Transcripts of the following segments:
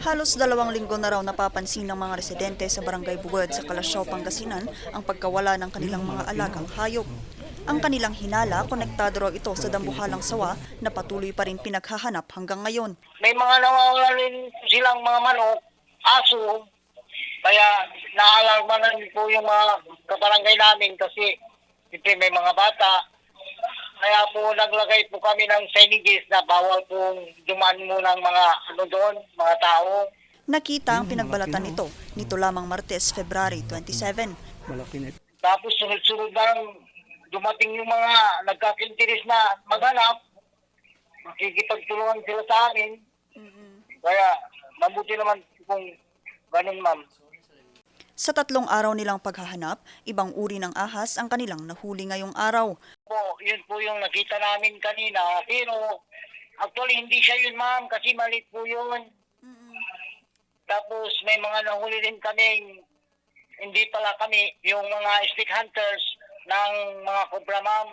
Halos dalawang linggo na raw napapansin ng mga residente sa Barangay Bugod sa Kalasyaw, Pangasinan ang pagkawala ng kanilang mga alagang hayop. Ang kanilang hinala, konektado raw ito sa dambuhalang sawa na patuloy pa rin pinaghahanap hanggang ngayon. may mga nawawala rin silang mga manok, aso, kaya naalarma po yung mga kabarangay namin kasi may mga bata. Kaya po naglagay po kami ng signages na bawal pong dumaan muna ng mga ano doon, mga tao. Nakita ang pinagbalatan nito nito lamang Martes, February 27. Malaki na ito. Tapos sunod-sunod na lang dumating yung mga nagkakintiris na maghanap. Makikipagtulungan sila sa amin. Kaya mabuti naman kung ganun ma'am. Sa tatlong araw nilang paghahanap, ibang uri ng ahas ang kanilang nahuli ngayong araw. Yun po yung nakita namin kanina. Pero actually hindi siya yun ma'am kasi maliit po yun. Tapos may mga nahuli rin kaming hindi pala kami yung mga stick hunters ng mga cobra ma'am.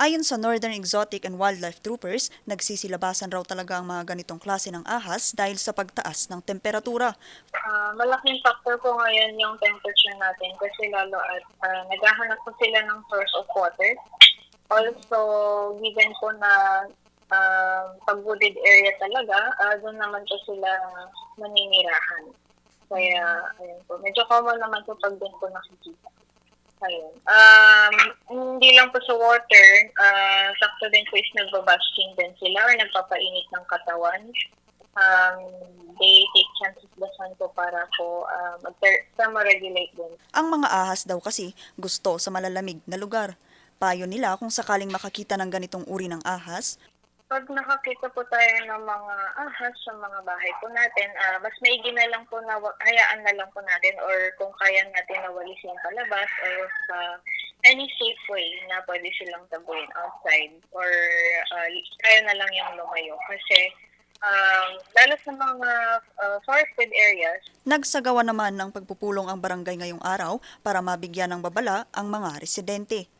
Ayon sa Northern Exotic and Wildlife Troopers, nagsisilabasan raw talaga ang mga ganitong klase ng ahas dahil sa pagtaas ng temperatura. Ah, malaking factor po ngayon yung temperature natin kasi lalo at ah, naghahanap po sila ng source of water. Also, given po na uh, pag-wooded area talaga, ah, doon naman po sila maninirahan. Kaya, ayun po. Medyo common naman po pag doon po nakikita. Ayun. Um, hindi lang po sa water, ah, sakto din po is nagbabasking din sila or nagpapainit ng katawan um, they take chances dasan po para po uh, mag-thermoregulate din. Ang mga ahas daw kasi gusto sa malalamig na lugar. Payo nila kung sakaling makakita ng ganitong uri ng ahas, Pag nakakita po tayo ng mga ahas sa mga bahay po natin, ah, mas maigi na lang po na hayaan na lang po natin or kung kaya natin na walisin palabas or sa any safe way na pwede silang tabuin outside or ah, kaya na lang yung lumayo. Kasi um, lalo sa mga ah, forested areas, nagsagawa naman ng pagpupulong ang barangay ngayong araw para mabigyan ng babala ang mga residente.